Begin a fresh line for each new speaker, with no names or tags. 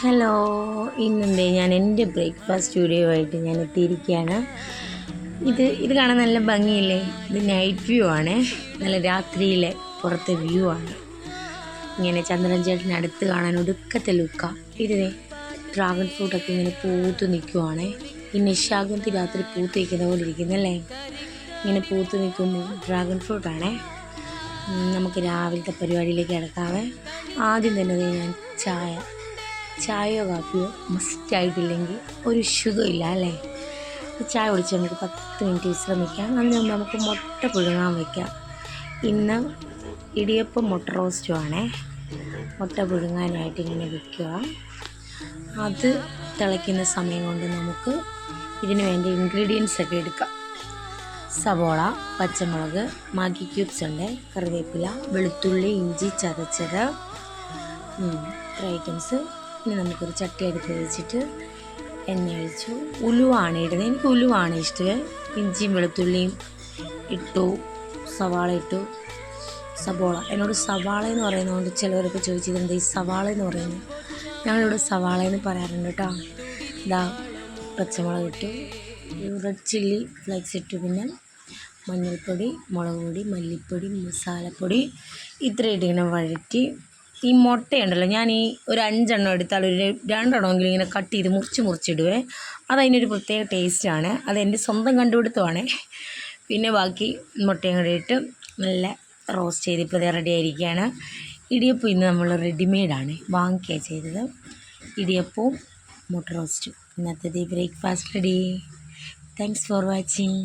Hello ഇന്നെന്തേ? ഞാൻ എന്റെ breakfast studio ആയിട്ട് ഞാൻ എത്തിയിരിക്കുകയാണ്. ഇത് ഇത് കാണാൻ നല്ല ഭംഗിയില്ലേ? ഇത് നൈറ്റ് വ്യൂ ആണ്. നല്ല രാത്രിയിലെ പുറത്തെ വ്യൂ ആണ്. ഇങ്ങനെ ചന്ദ്രൻ ചേട്ടന് അടുത്ത് കാണാൻ ഒടുക്കത്തെ ലുക്ക ഇത് ഡ്രാഗൺ ഫ്രൂട്ടൊക്കെ ഇങ്ങനെ പൂത്ത് നിൽക്കുവാണേ ഈ നിശാഗന്ധി രാത്രി പൂത്ത് നിൽക്കുന്ന പോലെ ഇരിക്കുന്നല്ലേ ഇങ്ങനെ പൂത്ത് നിൽക്കുമ്പോൾ ഡ്രാഗൺ ഫ്രൂട്ടാണേ നമുക്ക് രാവിലത്തെ പരിപാടിയിലേക്ക് കിടക്കാവേ. ആദ്യം തന്നെ ഞാൻ ചായ ചായയോ കാപ്പിയോ മസ്റ്റായിട്ടില്ലെങ്കിൽ ഒരു സുഖമില്ല അല്ലേ? ചായ കുടിച്ച് നമുക്ക് പത്ത് മിനിറ്റ് വിശ്രമിക്കാം. മുമ്പ് നമുക്ക് മുട്ട പുഴുങ്ങാൻ വയ്ക്കാം ഇന്ന് ഇടിയപ്പം മുട്ട റോസ്റ്റും ആണേ. മുട്ട പുഴുങ്ങാനായിട്ട് ഇങ്ങനെ വയ്ക്കുക അത് തിളയ്ക്കുന്ന സമയം കൊണ്ട് നമുക്ക് ഇതിന് വേണ്ട ഇൻഗ്രീഡിയൻസ് ഒക്കെ എടുക്കാം. സവോള പച്ചമുളക് മാഗി ക്യൂബ്സ് ഉണ്ട് കറിവേപ്പില വെളുത്തുള്ളി ഇഞ്ചി ചതച്ചത് ഐറ്റംസ് ഇനി നമുക്കൊരു ചട്ടി അടുത്ത് വെച്ചിട്ട് എണ്ണ ഒഴിച്ചു. ഉലുവാണ് ഇടുന്നത്. എനിക്ക് ഉലുവാണ് ഇഷ്ടം. ഇഞ്ചിയും വെളുത്തുള്ളിയും ഇട്ടു സവാള ഇട്ടു. സവോള എന്നോട് സവാള എന്ന് പറയുന്നതുകൊണ്ട് ചിലവരൊക്കെ ചോദിച്ചിട്ടുണ്ട് ഈ സവാള എന്ന് പറയുന്നത്? ഞങ്ങളിവിടെ സവാള എന്ന് പറയാറുണ്ട് കേട്ടോ. ഇതാ പച്ചമുളക് ഇട്ടു. റെഡ് ചില്ലി ഫ്ലേക്സ് ഇട്ടു. പിന്നെ മഞ്ഞൾപ്പൊടി മുളക് പൊടി മല്ലിപ്പൊടി മസാലപ്പൊടി. ഇത്രയും ഇട്ടിങ്ങനെ വഴറ്റി ഈ മുട്ടയുണ്ടല്ലോ ഞാൻ ഈ ഒരു അഞ്ചെണ്ണം എടുത്താൽ ഒരു രണ്ടെണ്ണമെങ്കിലും ഇങ്ങനെ കട്ട് ചെയ്ത് മുറിച്ച് മുറിച്ചിടുവേ. അതതിനൊരു പ്രത്യേക ടേസ്റ്റാണ്. അതെന്റെ സ്വന്തം കണ്ടുപിടുത്തമാണ്. പിന്നെ ബാക്കി മുട്ടയും കൂടെ ഇട്ട് നല്ല റോസ്റ്റ് ചെയ്ത് ഇപ്പോൾ റെഡി ആയിരിക്കുകയാണ്. ഇടിയപ്പം ഇന്ന് നമ്മൾ റെഡിമെയ്ഡാണ് വാങ്ങിക്കുക ചെയ്തത്. ഇടിയപ്പവും മുട്ട റോസ്റ്റും ഇന്നത്തെ breakfast ready thanks for watching